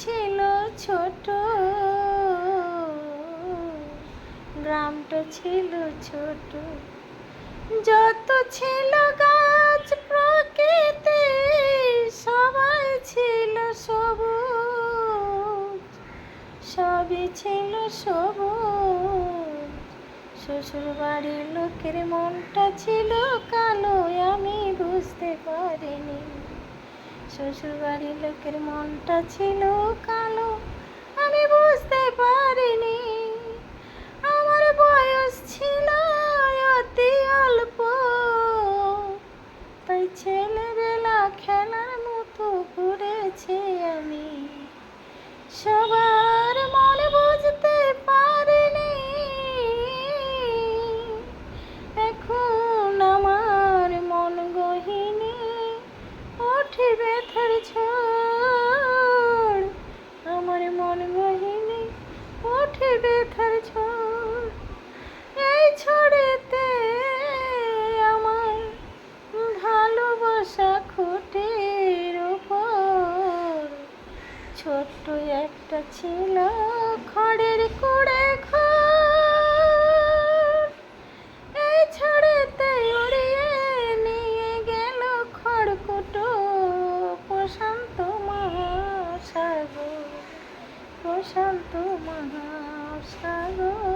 ছিল ছোট। গ্রামটা ছিল ছোট। যত ছিল গাছ প্রকৃতি, সবাই ছিল সবুজ। সবই ছিল সবুজ। শ্বশুর বাড়ির লোকের মনটা ছিল কালো, আমি শ্বশুর বাড়ির লোকের মনটা ছিল কালো। ঝড় আমার মন গহিনী ওঠে ব্যথার ঝড়। এই ছড়েতে আমার ভালোবাসা খুঁটির উপর। ছোট্ট একটা ছিল ঘর প্রশান্ত মহাসাগর।